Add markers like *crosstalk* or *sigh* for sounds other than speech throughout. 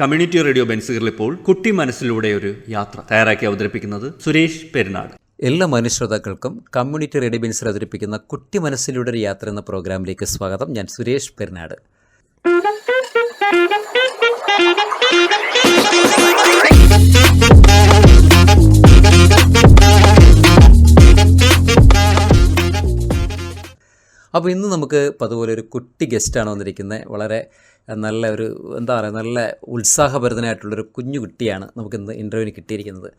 Community radio ബെൻസുകളിൽ ഇപ്പോൾ കുട്ടി മനസ്സിലൂടെ ഒരു യാത്ര തയ്യാറാക്കി അവതരിപ്പിക്കുന്നത് സുരേഷ് പെരുന്നാട്. എല്ലാ മനുഷ്യതാക്കൾക്കും കമ്മ്യൂണിറ്റി റേഡിയോ ബെൻസിൽ അവതരിപ്പിക്കുന്ന കുട്ടി മനസ്സിലൂടെ ഒരു യാത്ര എന്ന പ്രോഗ്രാമിലേക്ക് സ്വാഗതം. ഞാൻ സുരേഷ് പെരുന്നാട്. അപ്പോൾ ഇന്ന് നമുക്ക് അതുപോലെ ഒരു കുട്ടി ഗസ്റ്റാണ് വന്നിരിക്കുന്നത് വളരെ നല്ല ഒരു എന്താ പറയുക നല്ല ഉത്സാഹഭരിതനായിട്ടുള്ളൊരു കുഞ്ഞു കുട്ടിയാണ് നമുക്ക് ഇന്ന് ഇന്റർവ്യൂവിന് കിട്ടിയിരിക്കുന്നത്.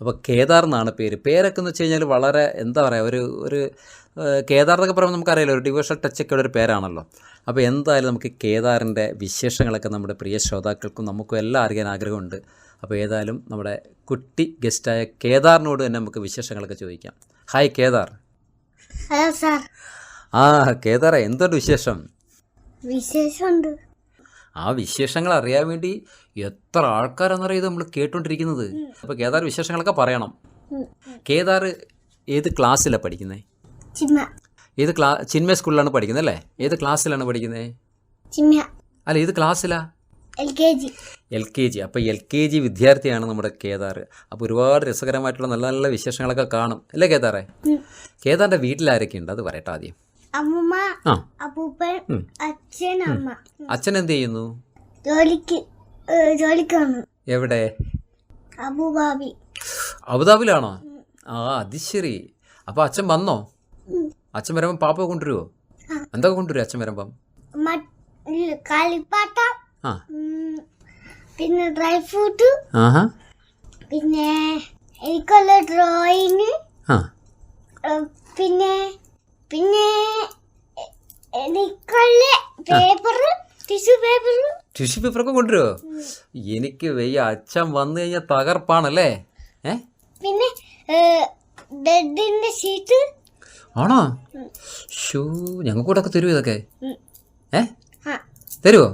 അപ്പോൾ കേദാർ എന്നാണ് പേര്. പേരൊക്കെ എന്ന് വെച്ച് കഴിഞ്ഞാൽ വളരെ എന്താ പറയുക ഒരു ഒരു കേദാർ എന്നൊക്കെ പറയുമ്പോൾ നമുക്കറിയാലോ ഒരു ഡിവോഷണൽ ടച്ചൊക്കെ ഉള്ളൊരു പേരാണല്ലോ. അപ്പോൾ എന്തായാലും നമുക്ക് കേദാറിന്റെ വിശേഷങ്ങളൊക്കെ നമ്മുടെ പ്രിയ ശ്രോതാക്കൾക്കും നമുക്കും എല്ലാം അറിയാൻ ആഗ്രഹമുണ്ട്. അപ്പോൾ ഏതായാലും നമ്മുടെ കുട്ടി ഗസ്റ്റായ കേദാറിനോട് തന്നെ നമുക്ക് വിശേഷങ്ങളൊക്കെ ചോദിക്കാം. ഹായ് കേദാർ. ഹലോ സാർ ആ കേദാറ എന്തൊരു വിശേഷം? വിശേഷമുണ്ട്. ആ വിശേഷങ്ങൾ അറിയാൻ വേണ്ടി എത്ര ആൾക്കാരാണെന്നറിയത് നമ്മൾ കേട്ടോണ്ടിരിക്കുന്നത്. അപ്പോൾ കേദാർ വിശേഷങ്ങളൊക്കെ പറയണം. കേദാർ ഏത് ക്ലാസ്സിലാണ് പഠിക്കുന്നത് ഏത് ക്ലാ ചിന്മ സ്കൂളിലാണ് പഠിക്കുന്നത് അല്ലേ? ഏത് ക്ലാസ്സിലാണ് പഠിക്കുന്നത് അല്ല ഏത് ക്ലാസ്സിലാ? L K G. L K G. അപ്പോൾ എൽ കെ ജി വിദ്യാർത്ഥിയാണ് നമ്മുടെ കേദാർ. അപ്പോൾ ഒരുപാട് രസകരമായിട്ടുള്ള നല്ല നല്ല വിശേഷങ്ങളൊക്കെ കാണും. അല്ലേ കേദാറേ. കേദാറിന്റെ വീട്ടിൽ ഉണ്ട് അത് പറയട്ടെ ആദ്യം. അമ്മൂമ്മ ആ. അപ്പൂപ്പൻ അച്ഛൻ അമ്മ. അച്ഛൻ എന്ത് ചെയ്യുന്നു? ജോലിക്ക് ഏ, ജോലിക്ക് വന്നു. എവിടെ? അബുദാബി. അബുദാബിലാണോ ആ അത് ശരി. അപ്പൊ അച്ഛൻ വന്നോ? അച്ഛൻ വരുമ്പം പാപ്പ കൊണ്ടുവരുമോ ആ. എന്തൊക്കെ കൊണ്ടുവരും അച്ഛൻ വരുമ്പം? കളിപ്പാട്ടം. പിന്നെ ഡ്രൈ ഫ്രൂട്ട്. പിന്നെ എനിക്കുള്ള ഡ്രോയിങ്. പിന്നെ പിന്നെ ടിഷ്യൂ പേപ്പർ ടിഷ്യൂ പേപ്പറൊക്കെ കൊണ്ടുവരുമോ എനിക്ക് വെയ്യ അച്ഛൻ വന്നു കഴിഞ്ഞാൽ തകർപ്പാണല്ലേ? ഏ? പിന്നെ ബെഡിന്റെ ഷീറ്റ്. ആണോ? ഷൂ ഒക്കെ തരുമോ ഇതൊക്കെ. ഏ? തരുമോ.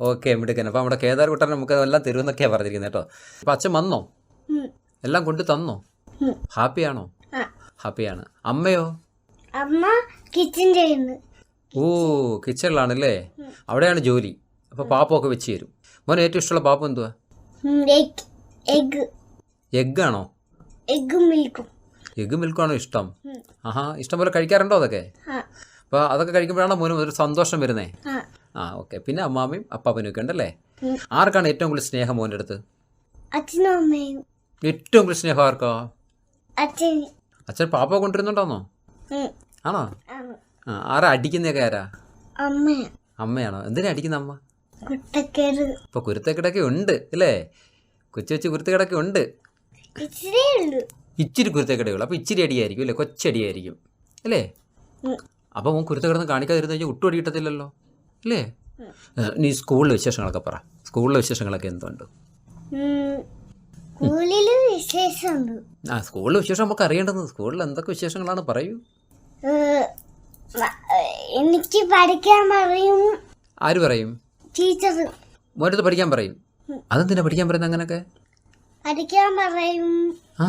ഓക്കെ മിടുക്കൻ അപ്പോൾ നമ്മുടെ കേദാർ കുട്ടൻ നമുക്ക് എല്ലാം തരുമെന്നൊക്കെയാണ് പറഞ്ഞിരിക്കുന്നത് കേട്ടോ. അപ്പൊ അച്ഛൻ വന്നോ? എല്ലാം കൊണ്ട് തന്നോ. ഹാപ്പിയാണോ? ഹാപ്പിയാണ്. അമ്മയോ? അമ്മ കിച്ചൺ ചെയ്യുന്നു. ഓ കിച്ചണിലാണല്ലേ അവിടെയാണ് ജോലി. അപ്പൊ പാപ്പൊക്കെ വെച്ച് തരും. മോനെ ഏറ്റവും ഇഷ്ടമുള്ള പാപ്പം എന്തുവാ? എഗ് എഗ് ആണോ? എഗ് മിൽക്കും എഗ് മിൽക്കാണോ ഇഷ്ടം? ആഹാ ഇഷ്ടം പോലെ കഴിക്കാറുണ്ടോ അതൊക്കെ? അപ്പൊ അപ്പോൾ അതൊക്കെ കഴിക്കുമ്പോഴാണ് മോനും ഒരു സന്തോഷം വരുന്നേ? ആ. ഓക്കെ. പിന്നെ അമ്മാമയും അപ്പാപ്പനും ഒക്കെ ഉണ്ടല്ലേ? ആർക്കാണ് ഏറ്റവും കൂടുതൽ സ്നേഹം മോന്റെ അടുത്ത്? അച്ഛനും അമ്മയും. ഏറ്റവും കൂടുതൽ സ്നേഹം ആർക്കാ? അച്ഛൻ. അച്ഛൻ പാപ്പ കൊണ്ടുവരുന്നുണ്ടോന്നോ? ഉം. ആണോ. ആ ആരാ? അടിക്കുന്നൊക്കെ ആരാ? അമ്മയാണോ? എന്തിനാ അടിക്കുന്ന അമ്മ? ഇപ്പൊ കുരുത്തക്കിടൊക്കെ ഉണ്ട് അല്ലേ? കൊച്ചു കൊച്ചു കുരുത്തക്കിടൊക്കെ ഉണ്ട്. ഇച്ചിരി കുരുത്തക്കിടയുള്ളൂ അപ്പോൾ ഇച്ചിരി അടിയായിരിക്കും അല്ലേ? കൊച്ചടിയായിരിക്കും അല്ലേ? അപ്പൊ മോൻ കുരുത്തക്കിടന്ന് കാണിക്കാതിരുന്ന് കഴിഞ്ഞാൽ ഒട്ടും അടി കിട്ടത്തില്ലല്ലോ അല്ലേ നീ സ്കൂളിലെ വിശേഷങ്ങളൊക്കെ പറ. സ്കൂളിലെ വിശേഷങ്ങളൊക്കെ എന്തുണ്ട്? ആ സ്കൂളിലെ വിശേഷം നമുക്ക് അറിയേണ്ടത് സ്കൂളിൽ എന്തൊക്കെ വിശേഷങ്ങളാണ് പറയൂ. എനിക്ക് പഠിക്കാൻ പറയും. ആര് പറയും? ടീച്ചർ. മോനടുത്ത് പഠിക്കാൻ പറയും. അതെന്തിനാ പഠിക്കാൻ പറയുന്നത് അങ്ങനൊക്കെ? പഠിക്കാൻ പറയും. ആ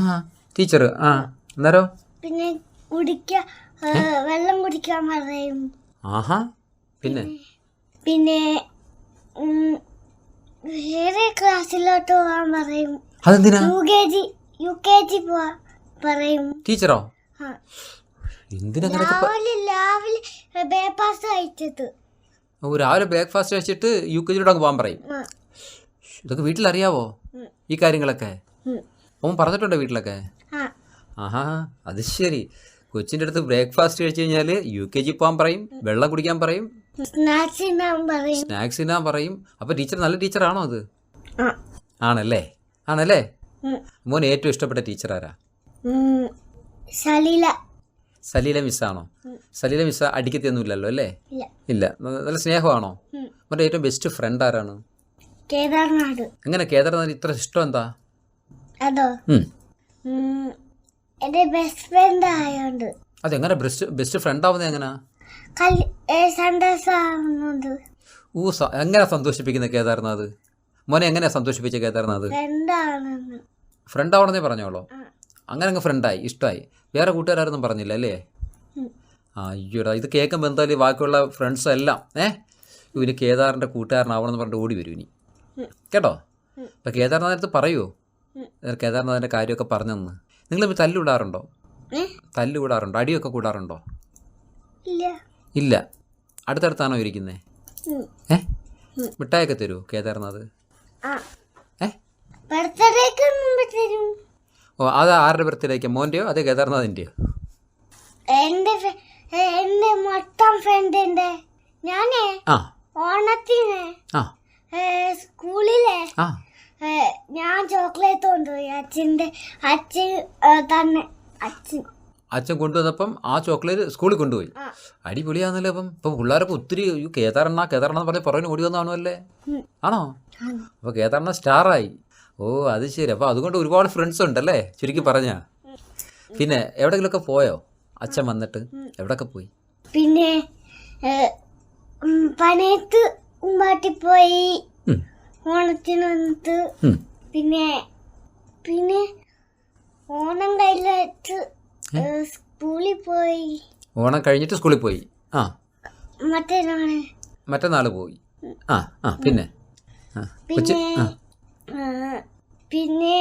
ടീച്ചർ ആ എന്നാരോ പിന്നെ കുടിക്ക വെള്ളം കുടിക്കാൻ പറയും. ആഹാ പിന്നെ? പിന്നെ വേറെ ക്ലാസ്സിലോട്ട് പോകാൻ പറയും. അതെന്തിനാ? U K G U K G പോവാൻ പറയും. ടീച്ചറോ? ആ. എന്തിനാ രാവിലെ ബ്രേക്ക്ഫാസ്റ്റ് കഴിച്ചത് ഓ രാവിലെ ബ്രേക്ക്ഫാസ്റ്റ് കഴിച്ചിട്ട് യു കെ ജിയിലോട്ട് അങ്ങ് പോകാൻ പറയും. ഇതൊക്കെ വീട്ടിലറിയാവോ. ഈ കാര്യങ്ങളൊക്കെ? അപ്പം ഓൻ പറഞ്ഞിട്ടുണ്ടോ വീട്ടിലൊക്കെ? ആഹാ അത് ശരി. കൊച്ചിന്റെ അടുത്ത് ബ്രേക്ക്ഫാസ്റ്റ് കഴിച്ചു കഴിഞ്ഞാൽ യു കെ ജി പോകാൻ പറയും വെള്ളം കുടിക്കാൻ പറയും. സ്നാക്സ് തിന്നാൻ പറയും. സ്നാക്സ് തിന്നാൻ പറയും. അപ്പോൾ ടീച്ചർ നല്ല ടീച്ചറാണോ അത്? ആ. ആണല്ലേ? ആണല്ലേ. മോൻ ഏറ്റവും ഇഷ്ടപ്പെട്ട ടീച്ചർ ആരാ. സലീല. സലീല മിസ്സാണോ? സലീല മിസ് അടിക്കത്തിയൊന്നുമില്ലല്ലോ അല്ലേ? ഇല്ല. നല്ല സ്നേഹമാണോ? മറ്റേ ഏറ്റവും ബെസ്റ്റ് ഫ്രണ്ട് ആരാണ്? കേദാർനാഥ്. എങ്ങനെ? കേദാർനാഥ് ഇത്ര ഇഷ്ടം എന്താ? അതോ. എന്റെ ബെസ്റ്റ് ഫ്രണ്ട് ആയോണ്ട്. അതെങ്ങനെ? ബെസ്റ്റ് ബെസ്റ്റ് ഫ്രണ്ട് ആവുന്നത് സന്തോഷമാവുന്നുണ്ട് ഊ എങ്ങനെ സന്തോഷിപ്പിക്കുന്ന കേദാർനാഥ്? മോനെ എങ്ങനെയാ സന്തോഷിപ്പിച്ച കേദാർനാഥ്? ഫ്രണ്ട് ഫ്രണ്ട് ആവണമെന്നേ പറഞ്ഞോളൂ. അങ്ങനെ അങ്ങ് ഫ്രണ്ടായി ഇഷ്ടമായി. വേറെ കൂട്ടുകാരൊന്നും പറഞ്ഞില്ല അല്ലേ? അയ്യോടാ ഇത് കേൾക്കുമ്പോൾ എന്തായാലും ബാക്കിയുള്ള ഫ്രണ്ട്സ് എല്ലാം ഏ? ഇവന് കേദാറിന്റെ കൂട്ടുകാരനാവണമെന്ന് പറഞ്ഞിട്ട് ഓടി വരും ഇനി. കേട്ടോ? അപ്പം കേദാർനാഥത്ത് പറയുമോ കേദാർനാഥിന്റെ കാര്യമൊക്കെ പറഞ്ഞെന്ന്. നിങ്ങൾ തല്ലുകൂടാറുണ്ടോ ഏ? തല്ലുകൂടാറുണ്ടോ അടിയൊക്കെ കൂടാറുണ്ടോ? ഇല്ല. അടുത്തടുത്താണോ ഇരിക്കുന്നേ? ഏഹ് ഏ? മിഠായൊക്കെ തരുമോ കേദാർനാഥ്? ഏഹ് ഏ? ഓ അത് ആരുടെ ബർത്ത്ഡേക്ക് മോന്റെയോ അത് കേദാർനാഥിന്റെയോ എന്റെ എന്റെ മൊത്തം ഫ്രണ്ടിന്റെ ഞാനേ ആ. ഓണത്തിന് ആ. സ്കൂളിലെ ആ. ഞാൻ ചോക്ലേറ്റ് കൊണ്ടുപോയി അച്ഛന്റെ അച്ഛൻ തന്നെ അച്ഛൻ. അച്ഛൻ കൊണ്ടുവന്നപ്പം ആ ചോക്ലേറ്റ് സ്കൂളിൽ കൊണ്ടുപോയി. അടിപൊളിയാന്നല്ലേ അടിപൊളിയാണല്ലോ അപ്പം. ഇപ്പം പിള്ളേരൊക്കെ ഒത്തിരി അയ്യോ കേദാറണ്ണ കേദാറണ്ണ പറഞ്ഞ് പുറകിന് ഓടി വന്നാണോ അല്ലേ? ആണോ? അപ്പൊ അപ്പോൾ കേദാറണ്ണ സ്റ്റാറായി ഓ അത് ശരി. അപ്പോൾ അതുകൊണ്ട് ഒരുപാട് ഫ്രണ്ട്സ് ഉണ്ടല്ലേ? ചുരുക്കി പറഞ്ഞാ. പിന്നെ എവിടെങ്കിലും ഒക്കെ പോയോ? അച്ഛൻ വന്നിട്ട് എവിടെയൊക്കെ പോയി? പിന്നെ പനയത്ത് ഉമ്മാട്ടി പോയി. ഓണത്തിന് വന്നിട്ട്. പിന്നെ പിന്നെ ഓണം കഴിഞ്ഞിട്ട് സ്കൂളിൽ പോയി. ഓണം കഴിഞ്ഞിട്ട് സ്കൂളിൽ പോയി. ആ. മറ്റേ മറ്റന്നാൾ മറ്റന്നാൾ പോയി. ആ ആ പിന്നെ? ആ, പിന്നെ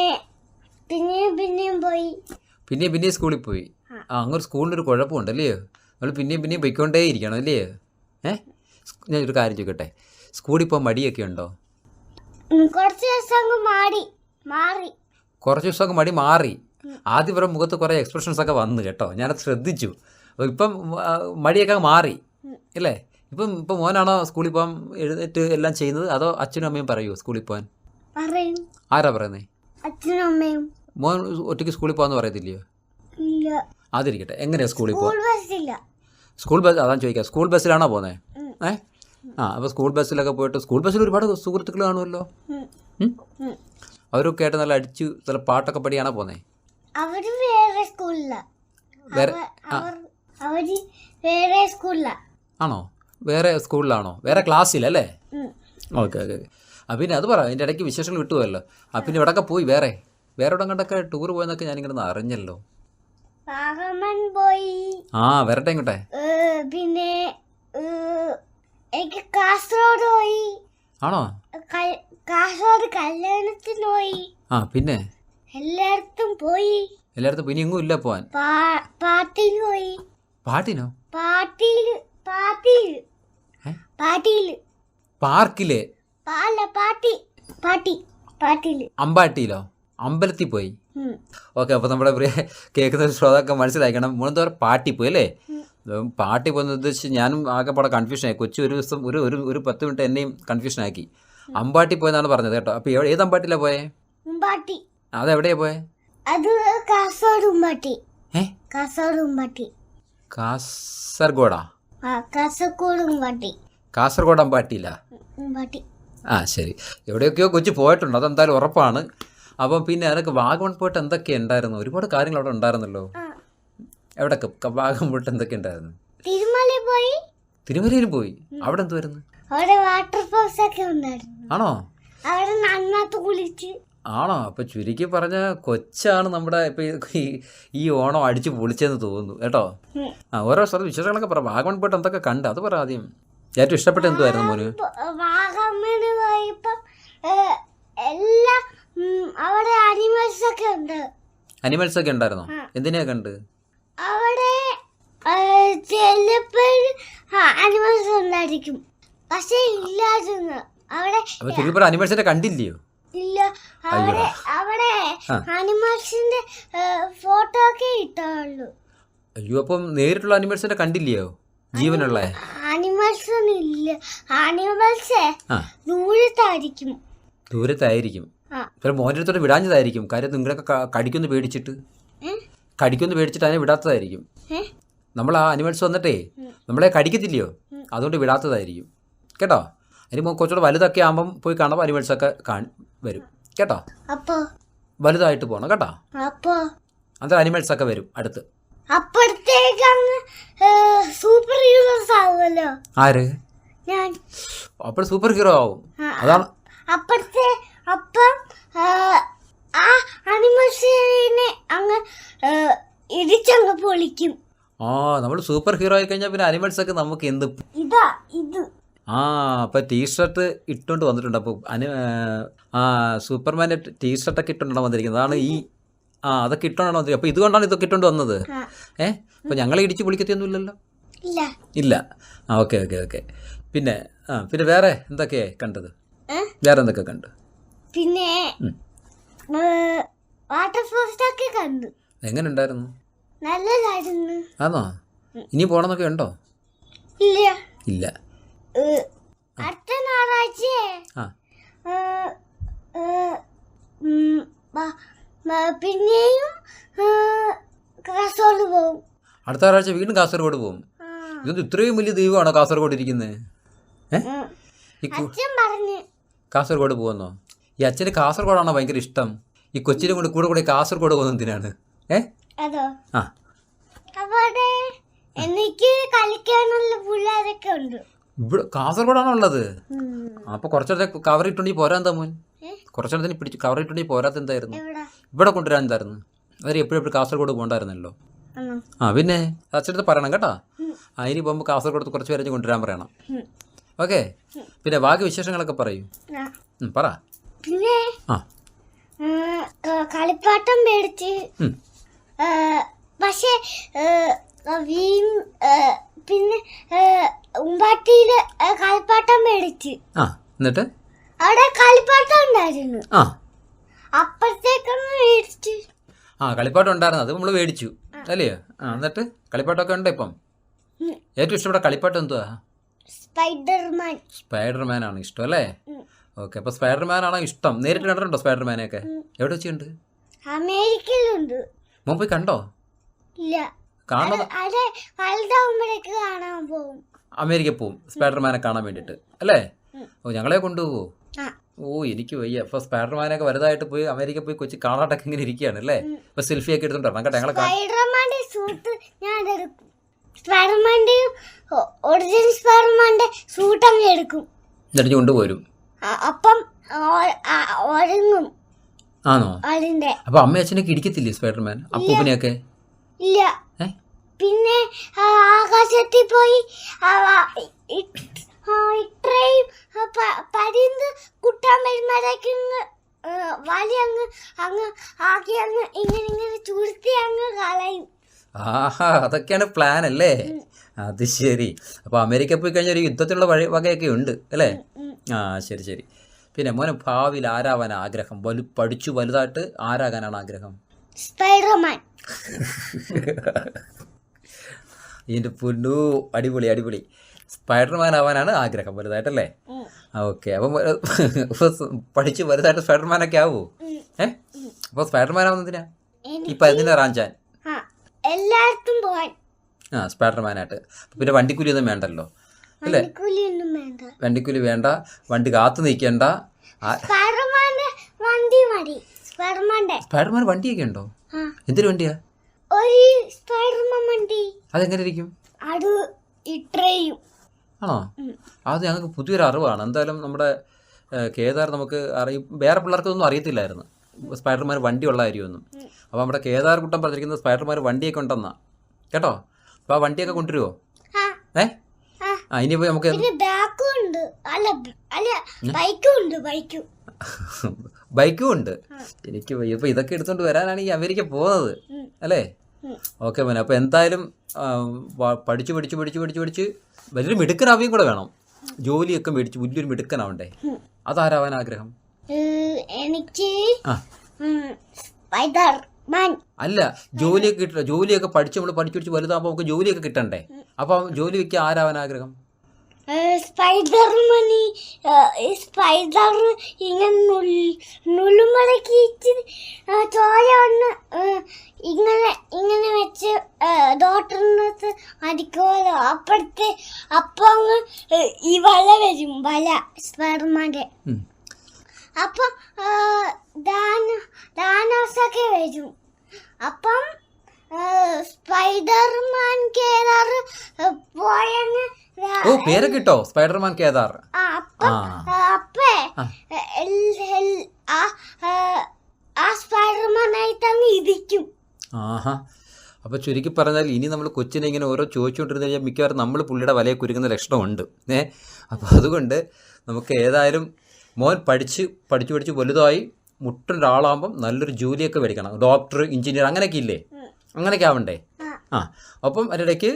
പിന്നെ പിന്നെയും പോയി. പിന്നെ പിന്നെയും സ്കൂളിൽ പോയി. ആ. അങ്ങനെ സ്കൂളിനൊരു കുഴപ്പമുണ്ട് അല്ലയോ നമ്മൾ പിന്നെയും പിന്നെയും പോയിക്കൊണ്ടേ ഇരിക്കണം അല്ലേ? ഏ? ഞാൻ ഒരു കാര്യം ചോദിക്കട്ടെ സ്കൂളിൽ പോകാൻ മടിയൊക്കെ ഉണ്ടോ? കുറച്ച് ദിവസം അങ്ങ് മാറി മാറി. കുറച്ച് ദിവസമൊക്കെ മടി മാറി. ആദ്യം ഇവരുടെ മുഖത്ത് കുറേ എക്സ്പ്രഷൻസ് ഒക്കെ വന്നു കേട്ടോ. ഞാനത് ശ്രദ്ധിച്ചു. അപ്പോൾ ഇപ്പം മടിയൊക്കെ മാറി. അല്ലേ ഇപ്പം ഇപ്പം മോനാണോ സ്കൂളിൽ പോകാൻ എഴുന്നേറ്റ് എല്ലാം ചെയ്യുന്നത്? അതോ അച്ഛനും അമ്മയും പറയുമോ സ്കൂളിൽ പോകാൻ പറയും. ആരാ പറയുന്നേ? അച്ഛനും അമ്മയും. മോൻ ഒറ്റയ്ക്ക് സ്കൂളിൽ പോവാന്ന് പറയത്തില്ലയോ? ഇല്ല. അതിരിക്കട്ടെ. എങ്ങനെയാ സ്കൂളിൽ പോകാൻ സ്കൂൾ ബസ്സില്ല. സ്കൂൾ ബസ് അതാണ് ചോദിക്കാം. സ്കൂൾ ബസ്സിലാണോ പോകുന്നത് ഏ? ആ അപ്പോൾ സ്കൂൾ ബസ്സിലൊക്കെ പോയിട്ട് സ്കൂൾ ബസ്സിൽ ഒരുപാട് സുഹൃത്തുക്കൾ കാണുമല്ലോ. അവരൊക്കെ ആയിട്ട് നല്ല അടിച്ച് നല്ല പാട്ടൊക്കെ പഠിയാണോ പോന്നെ? അവർ വേറെ വേറെ അവർ ആണോ? വേറെ സ്കൂളിലാണോ? വേറെ ക്ലാസ്സിലല്ലേ. Okay okay. ആ പിന്നെ അത് പറ അതിന്റെ ഇടയ്ക്ക് വിശേഷങ്ങൾ വിട്ടുപോയല്ലോ. ആ പിന്നെ ഇവിടെയൊക്കെ പോയി വേറെ. വേറെ എവിടെ കണ്ടൊക്കെ ടൂർ പോയെന്നൊക്കെ ഞാനിങ്ങനെ അറിഞ്ഞല്ലോ. പോയി. ആ വരട്ടെ ഇങ്ങോട്ടെ. പിന്നെ എനിക്ക് കാസർഗോഡ് പോയി. ആണോ? കാസർഗോഡ് കല്യാണത്തിന് പോയി. ആ പിന്നെ? എല്ലായിടത്തും പോയി. എല്ലായിടത്തും പിന്നെ എങ്ങും ഇല്ല പോവാൻ. പാ- പോയി. പാട്ടിനോ? പാർട്ടിയിൽ പാർട്ടിയിൽ ഏ? പാട്ടിയിൽ പാർക്കിലെ. പാട്ടി പാട്ടി അമ്പാട്ടിയിലോ? അമ്പലത്തിൽ പോയി. ഓക്കെ അപ്പോൾ നമ്മുടെ പ്രിയ കേൾക്കുന്ന ശ്രോതാക്കൾ മനസ്സിലാക്കണം മൂന്നെന്തോരം പാട്ടി പോയി അല്ലേ? പാട്ടി പോകുന്നത് ഉദ്ദേശിച്ച് ഞാനും ആകെ പാടെ കൺഫ്യൂഷൻ ആയി. കൊച്ചു ഒരു ദിവസം ഒരു ഒരു ഒരു പത്ത് മിനിറ്റ് എന്നെയും കൺഫ്യൂഷൻ ആക്കി. അമ്പാട്ടി പോയെന്നാണ് പറഞ്ഞത് കേട്ടോ. അപ്പോൾ ഏത് അമ്പാട്ടിലാണ് പോയേ? അതെവിടെയാ പോയെ? അത് കാസർഗോഡ് ഉമ്പാട്ടി. ഏ? കാസർഗോഡ് ഉമ്പാട്ടി. കാസർഗോഡാ? ആ കാസർഗോഡ് ഉമ്പാട്ടി. കാസർഗോഡ് അമ്പാട്ടിയില്ല ഉമ്പാട്ടി. ആ ശരി. എവിടെയൊക്കെയോ കൊച്ചു പോയിട്ടുണ്ട്. അതെന്തായാലും ഉറപ്പാണ്. അപ്പം പിന്നെ അതൊക്കെ വാഗമൺ പോയിട്ട് എന്തൊക്കെ ഉണ്ടായിരുന്നു? ഒരുപാട് കാര്യങ്ങൾ അവിടെ ഉണ്ടായിരുന്നല്ലോ. എവിടെയൊക്കെ വാഗമൺ പോയിട്ട് എന്തൊക്കെ ഉണ്ടായിരുന്നു? തിരുമലയിൽ പോയി. തിരുമലയിൽ പോയി? അവിടെ എന്തുവായിരുന്നു അവിടെ വാട്ടർ ഫോൾസ് ഒക്കെ ഉണ്ടായിരുന്നു. ആണോ? അവിടെ നന്നായിട്ട് കുളിച്ച്. ആണോ? അപ്പോൾ ചുരുക്കി പറഞ്ഞ കൊച്ചാണ് നമ്മുടെ ഇപ്പൊ ഈ ഈ ഓണം അടിച്ച് പൊളിച്ചെന്ന് തോന്നുന്നു. കേട്ടോ? ആ ഓരോ സ്ഥലത്ത് വിശേഷങ്ങളൊക്കെ പറ. വാഗമൺ പോയിട്ട് എന്തൊക്കെ കണ്ട്? അത് പറ ആദ്യം. ഏറ്റവും ഇഷ്ടപ്പെട്ട എന്തുവായിരുന്നു മോന്? വാഗമണ് പോയപ്പം എല്ലാ അവിടെ അനിമൽസ് ഒക്കെ ഉണ്ട്. അനിമൽസ് ഒക്കെ ഉണ്ടായിരുന്നോ? ആ. എന്തിനാ കണ്ട് അവിടെ ചിലപ്പോൾ അനിമൽസ് ഉണ്ടായിരിക്കും. പക്ഷേ ഇല്ലായിരുന്നു. അവിടെ അപ്പോൾ പറഞ്ഞ അനിമൽസിനെ കണ്ടില്ലയോ? ഇല്ല. അവിടെ അവിടെ. അനിമൽസിന്റെ ഫോട്ടോ ഒക്കെ ഇട്ടുള്ളൂ അയ്യോ അപ്പം നേരിട്ടുള്ള അനിമൽസിനെ കണ്ടില്ലയോ? ജീവനുള്ള അനിമൽസ് ഒന്നും ഇല്ല അനിമൽസ് ആ. ദൂരത്തായിരിക്കും. ദൂരത്തായിരിക്കും. പിന്നെ മോന്റെ അടുത്തോട്ട് വിടാഞ്ഞതായിരിക്കും. കാര്യം നിങ്ങളൊക്കെ കടിക്കൊന്ന് പേടിച്ചിട്ട്? കടിക്കൊന്ന് പേടിച്ചിട്ട് അതിനെ വിടാത്തതായിരിക്കും. നമ്മൾ ആ അനിമൽസ് വന്നിട്ടേ നമ്മളെ കടിക്കത്തില്ലയോ? അതുകൊണ്ട് വിടാത്തതായിരിക്കും. കേട്ടോ? ഇനി കുറച്ചുകൂടെ വലുതൊക്കെ ആകുമ്പം പോയി കാണുമ്പോൾ അനിമൽസൊക്കെ ഒക്കെ വരും. കേട്ടോ? അപ്പോ? വലുതായിട്ട് പോകണം കേട്ടോ? അപ്പോ? അന്നേരം അനിമൽസൊക്കെ വരും അടുത്ത്. അപ്പഴത്തേക്ക് അങ്ങ് സൂപ്പർ ഹീറോസ് ആവുമല്ലോ. ആര്? ഞാൻ. അപ്പോൾ സൂപ്പർ ഹീറോ ആവും. അതാണ്. അപ്പുറത്തെ അപ്പം ആ, അനിമൽസിനെ അങ്ങ് ഇടിച്ചങ്ങ് പൊളിക്കും. ആ നമ്മൾ സൂപ്പർ ഹീറോ ആയി കഴിഞ്ഞാൽ പിന്നെ അനിമൽസൊക്കെ നമുക്ക് എന്ത് ഇതാ ഇത്. ആ അപ്പോൾ ടീഷർട്ട് ഇട്ടുകൊണ്ട് വന്നിട്ടുണ്ട്. അപ്പോൾ അനി ആ സൂപ്പർമാന്റെ ടീഷർട്ടൊക്കെ ഇട്ടുകൊണ്ടാണ് വന്നിരിക്കുന്നത്. അതാണ് ഈ ആ അതൊക്കെ ഇട്ടോണ്ടാണ് വന്നത്. അപ്പോൾ ഇതുകൊണ്ടാണ് ഇതൊക്കെ ഇട്ടോണ്ട് വന്നത്. ഏഹ് ഏ? അപ്പോൾ ഞങ്ങളെ ഇടിച്ച് പൊളിക്കത്തിയൊന്നും ഇല്ലല്ലോ ഇല്ല. ആ ഓക്കെ ഓക്കെ ഓക്കെ. പിന്നെ ആ പിന്നെ വേറെ എന്തൊക്കെയായി കണ്ടത്? വേറെ എന്തൊക്കെ കണ്ടു? പിന്നെ. വാട്ടർ ഫോൾസ് ഒക്കെ കണ്ടു. എങ്ങനെ ഉണ്ടായിരുന്നു? നല്ലതായിരുന്നു. ആണോ ഇനി പോണെന്നൊക്കെ ഉണ്ടോ? ഇല്ല. ഇല്ല. അടുത്ത ഞായറാഴ്ച ആ. പിന്നെയും കാസർഗോഡ് പോകും. അടുത്ത ഒരാഴ്ച വീണ്ടും കാസർഗോഡ് പോകും. ഇതൊന്നും ഇത്രയും വലിയ ദൈവമാണോ കാസർഗോഡ് ഇരിക്കുന്നത് കാസർഗോഡ് പോകുന്നോ? ഈ അച്ഛന് കാസർഗോഡാണോ ഭയങ്കര ഇഷ്ടം? ഈ കൊച്ചിനെ കൊണ്ട് കൂടെ കൂടെ കാസർഗോഡ് പോകുന്ന എന്തിനാണ്? ഏ? ആ. എനിക്ക് കളിക്കാനുള്ള പിള്ളേരൊക്കെ ഉണ്ട്. ഇവിടെ കാസർഗോഡാണോ ഉള്ളത്? അപ്പൊ കുറച്ചിടത്തെ കവർ ഇട്ടുണ്ടെങ്കിൽ പോരാൻ എന്താ മോൻ? കുറച്ചിടത്തിന് പിടിച്ച് കവർ ഇട്ടുണ്ടെങ്കിൽ പോരാത്ത എന്തായിരുന്നു? ഇവിടെ കൊണ്ടുവരാൻ എന്തായിരുന്നു അവർ എപ്പോഴും എപ്പോഴും കാസർഗോഡ് പോകണ്ടായിരുന്നല്ലോ? ആ പിന്നെ അച്ഛനടുത്ത് പറയണം കേട്ടോ. അതിന് പോകുമ്പോൾ കാസർഗോഡ് കുറച്ച് പേരെ കൊണ്ടുവരാൻ പറയണം. ഓക്കെ. പിന്നെ ബാക്കി വിശേഷങ്ങളൊക്കെ പറയൂ. പറ. പിന്നെ ആ. കളിപ്പാട്ടം മേടിച്ച്. പക്ഷേ പിന്നെ ഉമ്പാട്ടിയിൽ കളിപ്പാട്ടം മേടിച്ച്. ആ എന്നിട്ട്? അവിടെ കളിപ്പാട്ടം ഉണ്ടായിരുന്നു. ആ. ആ കളിപ്പാട്ടം ഉണ്ടായിരുന്നു അത് നമ്മൾ മേടിച്ചു. അല്ലേ? ആ എന്നിട്ട് കളിപ്പാട്ടമൊക്കെ ഉണ്ട് ഇപ്പം. ഏറ്റവും ഇഷ്ടപ്പെട്ട കളിപ്പാട്ടം എന്തുവാ? സ്പൈഡർമാൻ. സ്പൈഡർമാൻ ആണ് ഇഷ്ടം അല്ലേ. ഓക്കെ അപ്പൊ സ്പൈഡർമാൻ ആണോ ഇഷ്ടം? നേരിട്ട് കണ്ടിട്ടുണ്ടോ സ്പൈഡർമാനെ ഒക്കെ എവിടെ വെച്ചുണ്ട് അമേരിക്കയിലുണ്ട്. മുമ്പ് കണ്ടോ? ഇല്ല. അമേരിക്ക പോവും. സ്പൈഡർമാനെ കാണാൻ വേണ്ടിട്ട് അല്ലേ? ഓ ഞങ്ങളെ കൊണ്ടുപോകോ ഓ എനിക്ക് വയ്യ. അപ്പൊ സ്പൈഡർമാനൊക്കെ വലുതായിട്ട് പോയി അമേരിക്ക പോയി കൊച്ചി കാണാട്ടൊക്കെ ഇങ്ങനെ ഇരിക്കുകയാണ് അല്ലേ? ഇപ്പൊ സെൽഫി ഒക്കെ എടുത്തോണ്ട് വരണം കേട്ടോ ഞങ്ങളെ സ്പൈഡർമാന്റെ സൂട്ട് ഞാൻ എടുക്കും. സ്പൈഡർമാന്റെയും ഒറിജിനൽ സ്പൈഡർമാന്റെ സൂട്ട് അങ്ങ് എടുക്കും. എന്നിട്ട് കൊണ്ടുപോരും. അപ്പം ഒരുങ്ങും ആണോ? അതിന്റെ. അപ്പോൾ അമ്മ അച്ഛനൊക്കെ ഇടിക്കത്തില്ലേ സ്പൈഡർമാൻ? അപ്പൂപ്പനെയൊക്കെ? ഇല്ല. പിന്നെ ആകാശത്തിൽ പോയി ഇത്രയും പരിന്ത് കുട്ടാൻ വരുമ്പോഴേക്ക് വലി അങ്ങ് അങ്ങ് ആക്കി അങ്ങ് ഇങ്ങനെ ഇങ്ങനെ ചുരുത്തി അങ്ങ് കളയും. ആഹാ അതൊക്കെയാണ് പ്ലാൻ അല്ലേ? അത് ശരി. അപ്പോൾ അമേരിക്ക പോയി കഴിഞ്ഞാൽ ഒരു യുദ്ധത്തിലുള്ള വഴി വകയൊക്കെ ഉണ്ട് അല്ലേ? ആ ശരി ശരി. പിന്നെ മോനെ ഭാവിയിൽ ആരാവാൻ ആഗ്രഹം? വലു പഠിച്ചു വലുതായിട്ട് ആരാകാനാണ് ആഗ്രഹം? സ്പൈഡർമാൻ. *laughs* ഇതിന്റെ പുല്ലു അടിപൊളി അടിപൊളി. സ്പൈഡർമാൻ ആവാനാണ് ആഗ്രഹം വലുതായിട്ടല്ലേ. ഓക്കെ അപ്പം പഠിച്ച് വലുതായിട്ട് സ്പൈഡർമാൻ ഒക്കെ ആവുമോ ഏ? അപ്പോൾ സ്പൈഡർമാൻ ആവുന്നതിനാ ഇപ്പൊ എന്തിനാ റാഞ്ചാൻ. പോവാൻ. ആ സ്പൈഡർമാനായിട്ട്. പിന്നെ വണ്ടിക്കൂലി ഒന്നും വേണ്ടല്ലോ? അല്ലേ? വണ്ടിക്കൂലി വേണ്ട വണ്ടി കാത്തു നിൽക്കേണ്ട. സ്പൈഡർമാൻ വണ്ടിയൊക്കെ ഉണ്ടോ? എന്തൊരു വണ്ടിയാ? ഒരു സ്പൈഡർമാൻ വണ്ടി. അതെങ്ങനെ ഇരിക്കും? അത് ഇത്രയും ആണോ? അത് ഞങ്ങൾക്ക് പുതിയൊരു അറിവാണ്. എന്തായാലും നമ്മുടെ കേദാർ നമുക്ക് അറിയും വേറെ പിള്ളേർക്കൊന്നും അറിയത്തില്ലായിരുന്നു. സ്പൈഡർമാർ വണ്ടി ഉള്ള കാര്യമൊന്നും അപ്പോൾ നമ്മുടെ കേദാർ കുട്ടം പറഞ്ഞിരിക്കുന്ന സ്പൈഡർമാർ വണ്ടിയൊക്കെ ഉണ്ടെന്നാ. കേട്ടോ? അപ്പോൾ ആ വണ്ടിയൊക്കെ കൊണ്ടുവരുമോ ഏ? ആ. ഇനി ഇനിയിപ്പോൾ നമുക്ക് ബാക്കും. ഉണ്ട് എനിക്ക് ഇപ്പോൾ ഇതൊക്കെ എടുത്തുകൊണ്ട് വരാനാണ് ഈ അമേരിക്ക പോകുന്നത് അല്ലേ. ഓക്കെ മോനെ അപ്പോൾ എന്തായാലും പഠിച്ച് പഠിച്ച് പഠിച്ച് പഠിച്ച് പഠിച്ച് വലിയൊരു മിടുക്കനാവുകയും കൂടെ വേണം. ജോലിയൊക്കെ മേടിച്ച് വലിയൊരു മിടുക്കനാവണ്ടേ? അതാരാവാൻ ആഗ്രഹം? എനിക്ക് അല്ല ജോലിയൊക്കെ കിട്ടില്ല ജോലിയൊക്കെ പഠിച്ച് നമ്മൾ പഠിച്ചു പഠിച്ച് വലുതാകുമ്പോൾ നമുക്ക് ജോലിയൊക്കെ കിട്ടണ്ടേ? അപ്പോൾ ജോലിക്ക് ആരാവാൻ ആഗ്രഹം? സ്പൈഡർമാൻ സ്പൈഡർ ഇങ്ങനെ നുള്ളുമ്പോഴേക്ക് ഇച്ചിരി ഏഹ്, ചോര ഒന്ന് ഏഹ്, ഇങ്ങനെ ഇങ്ങനെ വെച്ച് ഡോക്ടറിനകത്ത് അടിക്കുമല്ലോ അപ്പോഴത്തെ അപ്പം അങ്ങ് ഏഹ്, ഈ വല വരും വല സ്പൈഡർമാന്റെ ഉം. അപ്പം ദാന ദാനോസൊക്കെ വരും. അപ്പം സ്പൈഡർമാൻ കേദാർ പോയെന്ന് ഓ പേര് കിട്ടോ സ്പൈഡർമാൻ കേദാർ. അപ്പം ആ. സ്പൈഡർമാനായിട്ട് അങ്ങ് ഇരിക്കും. ആഹാ. അപ്പോൾ ചുരുക്കി പറഞ്ഞാൽ ഇനി നമ്മൾ കൊച്ചിനെ ഇങ്ങനെ ഓരോ ചോദിച്ചുകൊണ്ടിരുന്ന് കഴിഞ്ഞാൽ മിക്കവാറും നമ്മൾ പുള്ളിയുടെ വലയെ കുരുങ്ങുന്ന ലക്ഷണമുണ്ട്. ഏ? അപ്പോൾ അതുകൊണ്ട് നമുക്ക് ഏതായാലും മോൻ പഠിച്ച് പഠിച്ചു പഠിച്ച് വലുതായി മുട്ടൊരാളാകുമ്പം നല്ലൊരു ജോലിയൊക്കെ മേടിക്കണം. ഡോക്ടർ എഞ്ചിനീയർ അങ്ങനെയൊക്കെ ഇല്ലേ? അങ്ങനെയൊക്കെ ആവണ്ടേ? ആ. അപ്പം അതിനിടയ്ക്ക്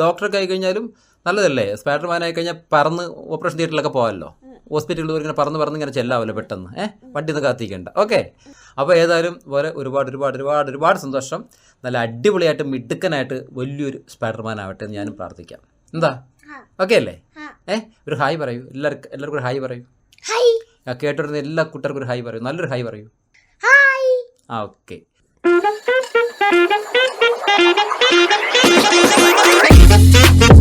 ഡോക്ടറൊക്കെ ആയിക്കഴിഞ്ഞാലും നല്ലതല്ലേ? സ്പൈഡർമാൻ ആയി കഴിഞ്ഞാൽ പറന്ന് ഓപ്പറേഷൻ തിയേറ്ററിലൊക്കെ പോകാമല്ലോ. ഹോസ്പിറ്റലിൽ ഇങ്ങനെ പറന്ന് പറന്ന് ഇങ്ങനെ ചെല്ലാമല്ലോ പെട്ടെന്ന്. ഏഹ് വണ്ടി ഒന്ന് കാത്തിക്കണ്ട. ഓക്കെ. അപ്പോൾ ഏതായാലും പോലെ ഒരുപാട് ഒരുപാട് ഒരുപാട് ഒരുപാട് സന്തോഷം. നല്ല അടിപൊളിയായിട്ട് മിടുക്കനായിട്ട് വലിയൊരു സ്പൈഡർമാൻ ആവട്ടെ എന്ന് ഞാനും പ്രാർത്ഥിക്കാം. എന്താ? ഓക്കെ അല്ലേ? ഏഹ് ഒരു ഹായ് പറയൂ. എല്ലാവർക്കും എല്ലാവർക്കും ഒരു ഹായ് പറയൂ. കേട്ടിരുന്ന എല്ലാ കൂട്ടർക്കും ഒരു ഹായ് പറയൂ. നല്ലൊരു ഹായ് പറയൂ. ഹായ് ആ ഓക്കെ Thank you.